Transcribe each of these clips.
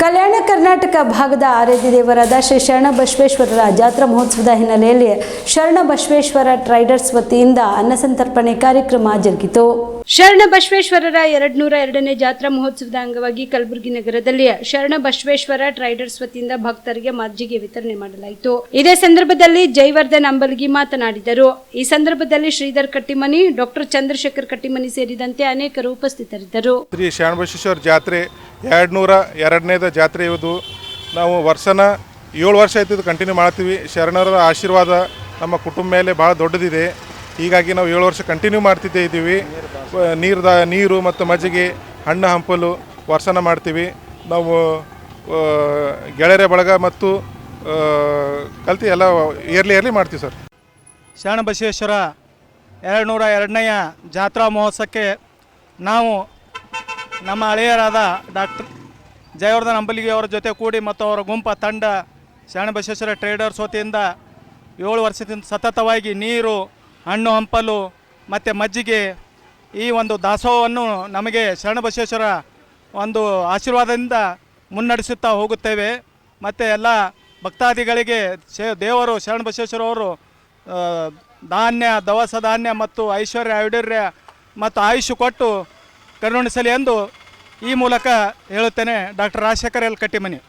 ಕಲ್ಯಾಣ ಕರ್ನಾಟಕ ಭಾಗದ ಆರಾಧ್ಯ ದೇವರಾದ ಶ್ರೀ ಶರಣ ಬಸವೇಶ್ವರರ ಜಾತ್ರಾ ಮಹೋತ್ಸವದ ಹಿನ್ನೆಲೆಯಲ್ಲಿ ಶರಣ ಬಸವೇಶ್ವರ ಟ್ರೈಡರ್ಸ್ ವತಿಯಿಂದ ಅನ್ನಸಂತರ್ಪಣೆ ಕಾರ್ಯಕ್ರಮ ಜರುಗಿತು. ಶರಣ ಬಸವೇಶ್ವರರ ಎರಡ್ನೂರ ಎರಡನೇ ಜಾತ್ರಾ ಮಹೋತ್ಸವದ ಅಂಗವಾಗಿ ಕಲಬುರಗಿ ನಗರದಲ್ಲಿ ಶರಣ ಬಸವೇಶ್ವರ ಟ್ರೈಡರ್ಸ್ ವತಿಯಿಂದ ಭಕ್ತರಿಗೆ ಮಜ್ಜಿಗೆ ವಿತರಣೆ ಮಾಡಲಾಯಿತು. ಇದೇ ಸಂದರ್ಭದಲ್ಲಿ ಜೈವರ್ಧನ್ ಅಂಬಲ್ಗಿ ಮಾತನಾಡಿದರು. ಈ ಸಂದರ್ಭದಲ್ಲಿ ಶ್ರೀಧರ್ ಕಟ್ಟಿಮನಿ ಡಾಕ್ಟರ್ ಚಂದ್ರಶೇಖರ್ ಕಟ್ಟಿಮನಿ ಸೇರಿದಂತೆ ಅನೇಕರು ಉಪಸ್ಥಿತರಿದ್ದರು. ಶ್ರೀ ಬಸವೇಶ್ವರ ಜಾತ್ರೆ ಎರಡು ನೂರ ಜಾತ್ರೆ ಇವುದು ನಾವು ವರ್ಷನ ಏಳು ವರ್ಷ ಆಯ್ತು ಕಂಟಿನ್ಯೂ ಮಾಡ್ತೀವಿ. ಶರಣರ ಆಶೀರ್ವಾದ ನಮ್ಮ ಕುಟುಂಬ ಮೇಲೆ ಭಾಳ ದೊಡ್ಡದಿದೆ. ಹೀಗಾಗಿ ನಾವು ಏಳು ವರ್ಷ ಕಂಟಿನ್ಯೂ ಮಾಡ್ತಿದ್ದೇ ಇದ್ದೀವಿ. ನೀರು ನೀರು ಮತ್ತು ಮಜ್ಜಿಗೆ, ಹಣ್ಣು, ಹಂಪಲು ವರ್ಷನ ಮಾಡ್ತೀವಿ. ನಾವು ಗೆಳೆಯರ ಬಳಗ ಮತ್ತು ಕಲ್ತಿ ಕಲ್ತು ಎಲ್ಲ ಇಯರ್ಲಿ ಇಯರ್ಲಿ ಮಾಡ್ತೀವಿ ಸರ್. ಶರಣ ಬಸವೇಶ್ವರ ಎರಡು ನೂರ ಎರಡನೆಯ ಜಾತ್ರಾ ಮಹೋತ್ಸವಕ್ಕೆ ನಾವು ನಮ್ಮ ಹಳೆಯರಾದ ಡಾಕ್ಟರ್ ಜಯವರ್ಧನ್ ಅಂಬಲಿಗೆ ಅವರ ಜೊತೆ ಕೂಡಿ ಮತ್ತು ಅವರ ಗುಂಪ ತಂಡ ಶರಣಬಸವೇಶ್ವರ ಟ್ರೇಡರ್ಸ್ ವತಿಯಿಂದ ಏಳು ವರ್ಷದಿಂದ ಸತತವಾಗಿ ನೀರು, ಹಣ್ಣು, ಹಂಪಲು ಮತ್ತು ಮಜ್ಜಿಗೆ ಈ ಒಂದು ದಾಸೋಹವನ್ನು ನಮಗೆ ಶರಣ ಶರಣಬಸವೇಶ್ವರ ಒಂದು ಆಶೀರ್ವಾದದಿಂದ ಮುನ್ನಡೆಸುತ್ತಾ ಹೋಗುತ್ತೇವೆ. ಮತ್ತು ಎಲ್ಲ ಭಕ್ತಾದಿಗಳಿಗೆ ಶೇ ದೇವರು ಅವರು ಧಾನ್ಯ, ದವಸ ಧಾನ್ಯ ಮತ್ತು ಐಶ್ವರ್ಯ, ಐಡರ್ಯ ಮತ್ತು ಆಯುಷ್ ಕೊಟ್ಟು ಕರುಣಿಸಲಿ ಎಂದು ಈ ಮೂಲಕ ಹೇಳುತ್ತೇನೆ doctor Rajashekhar L Kattimani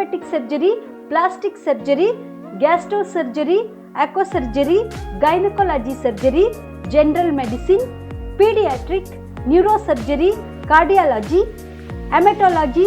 orthopaedic surgery plastic surgery gastro surgery onco surgery gynaecology surgery general medicine paediatric neuro surgery cardiology haematology